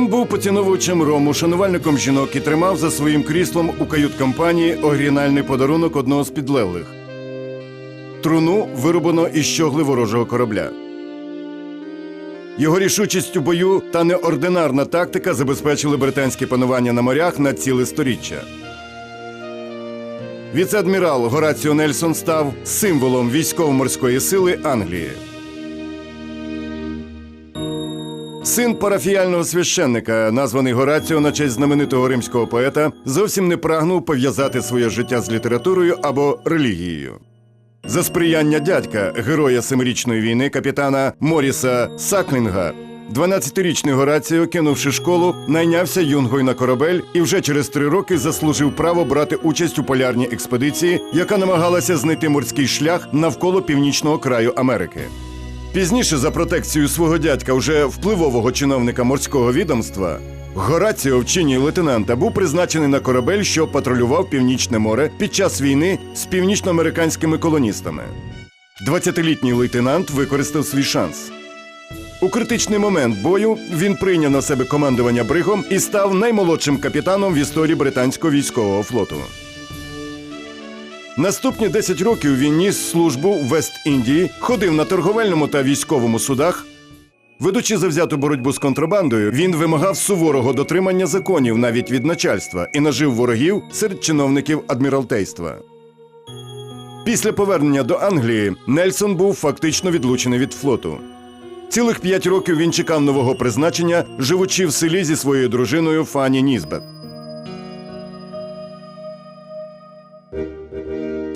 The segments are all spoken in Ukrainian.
Він був поціновувачем рому, шанувальником жінок і тримав за своїм кріслом у кают-компанії оригінальний подарунок одного з підлеглих. Труну вирубано із щогли ворожого корабля. Його рішучість у бою та неординарна тактика забезпечили британське панування на морях на ціле сторіччя. Віце-адмірал Гораціо Нельсон став символом військово-морської сили Англії. Син парафіяльного священника, названий Гораціо на честь знаменитого римського поета, зовсім не прагнув пов'язати своє життя з літературою або релігією. За сприяння дядька, героя Семирічної війни, капітана Моріса Саклінга, 12-річний Гораціо, кинувши школу, найнявся юнгою на корабель і вже через три роки заслужив право брати участь у полярній експедиції, яка намагалася знайти морський шлях навколо північного краю Америки. Пізніше, за протекцією свого дядька, уже впливового чиновника морського відомства, Гораціо в чині лейтенанта був призначений на корабель, що патрулював Північне море під час війни з північноамериканськими колоністами. 20-літній лейтенант використав свій шанс. У критичний момент бою він прийняв на себе командування бригом і став наймолодшим капітаном в історії британського військового флоту. Наступні 10 років він ніс службу в Вест-Індії, ходив на торговельному та військовому судах. Ведучи завзяту боротьбу з контрабандою, він вимагав суворого дотримання законів навіть від начальства і нажив ворогів серед чиновників адміралтейства. Після повернення до Англії Нельсон був фактично відлучений від флоту. Цілих п'ять років він чекав нового призначення, живучи в селі зі своєю дружиною Фані Нізбет.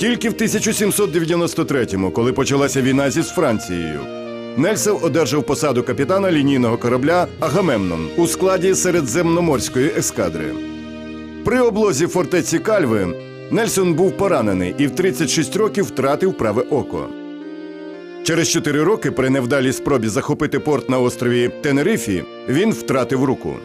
Тільки в 1793-му, коли почалася війна зі Францією, Нельсон одержав посаду капітана лінійного корабля Агамемнон у складі середземноморської ескадри. При облозі фортеці Кальви Нельсон був поранений і в 36 років втратив праве око. Через 4 роки при невдалій спробі захопити порт на острові Тенерифі він втратив руку.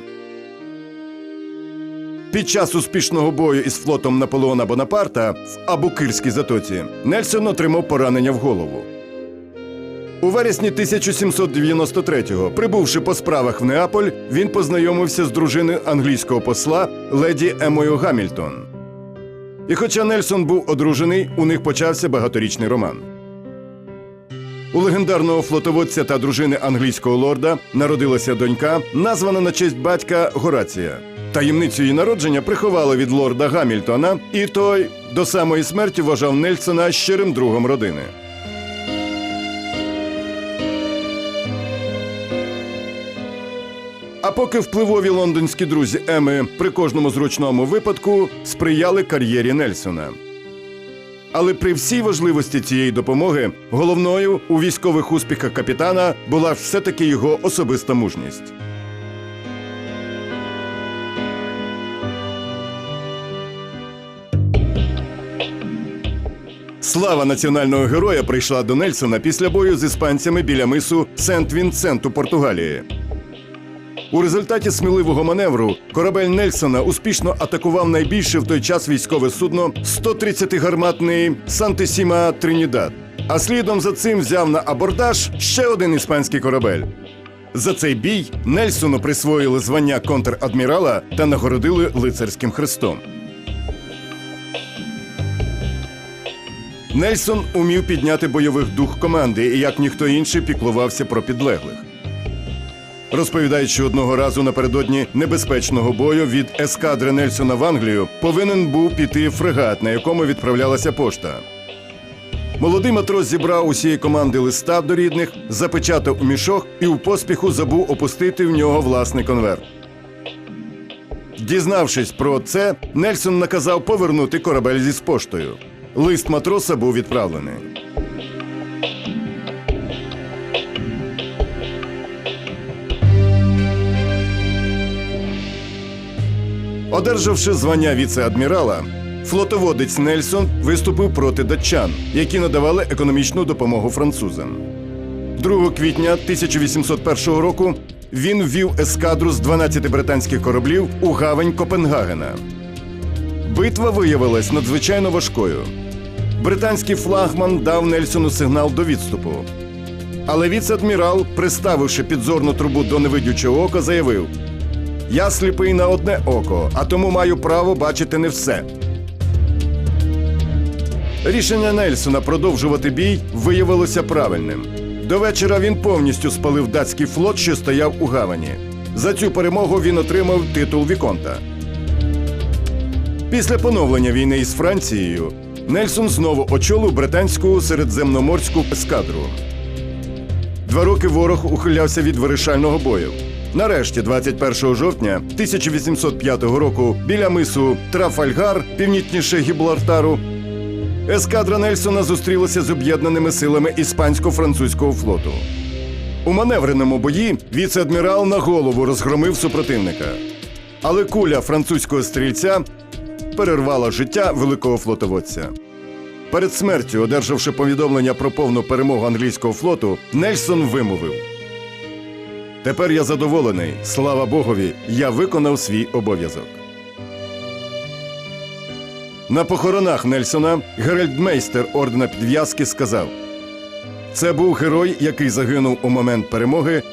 Під час успішного бою із флотом Наполеона Бонапарта в Абукирській затоці Нельсон отримав поранення в голову. У вересні 1793-го, прибувши по справах в Неаполь, він познайомився з дружиною англійського посла леді Емою Гамільтон. І хоча Нельсон був одружений, у них почався багаторічний роман. У легендарного флотоводця та дружини англійського лорда народилася донька, названа на честь батька Горація. Таємницю її народження приховали від лорда Гамільтона, і той до самої смерті вважав Нельсона щирим другом родини. А поки впливові лондонські друзі Еми при кожному зручному випадку сприяли кар'єрі Нельсона. Але при всій важливості цієї допомоги головною у військових успіхах капітана була все-таки його особиста мужність. Слава національного героя прийшла до Нельсона після бою з іспанцями біля мису Сент-Вінсент у Португалії. У результаті сміливого маневру корабель Нельсона успішно атакував найбільше в той час військове судно 130-гарматний Сантесіма Тринідад. А слідом за цим взяв на абордаж ще один іспанський корабель. За цей бій Нельсону присвоїли звання контр-адмірала та нагородили лицарським хрестом. Нельсон умів підняти бойових дух команди і як ніхто інший піклувався про підлеглих. Розповідають, що одного разу напередодні небезпечного бою від ескадри Нельсона в Англію повинен був піти фрегат, на якому відправлялася пошта. Молодий матрос зібрав усієї команди листа до рідних, запечатав у мішок і в поспіху забув опустити в нього власний конверт. Дізнавшись про це, Нельсон наказав повернути корабель зі поштою. Лист матроса був відправлений. Одержавши звання віце-адмірала, флотоводець Нельсон виступив проти датчан, які надавали економічну допомогу французам. 2 квітня 1801 року він ввів ескадру з 12 британських кораблів у гавань Копенгагена. Битва виявилась надзвичайно важкою. Британський флагман дав Нельсону сигнал до відступу. Але віце-адмірал, приставивши підзорну трубу до невидючого ока, заявив: Я сліпий на одне око, а тому маю право бачити не все. Рішення Нельсона продовжувати бій виявилося правильним. До вечора він повністю спалив датський флот, що стояв у гавані. За цю перемогу він отримав титул Віконта. Після поновлення війни із Францією Нельсон знову очолив британську середземноморську ескадру. Два роки ворог ухилявся від вирішального бою. Нарешті, 21 жовтня 1805 року, біля мису Трафальгар, північніше Гіблартару, ескадра Нельсона зустрілася з об'єднаними силами іспансько-французького флоту. У маневреному бої віце-адмірал на голову розгромив супротивника. Але куля французького стрільця перервала життя великого флотоводця. Перед смертю, одержавши повідомлення про повну перемогу англійського флоту, Нельсон вимовив: Тепер я задоволений. Слава Богові, я виконав свій обов'язок. На похоронах Нельсона геральдмейстер ордена підв'язки сказав: Це був герой, який загинув у момент перемоги,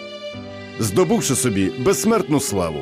здобувши собі безсмертну славу.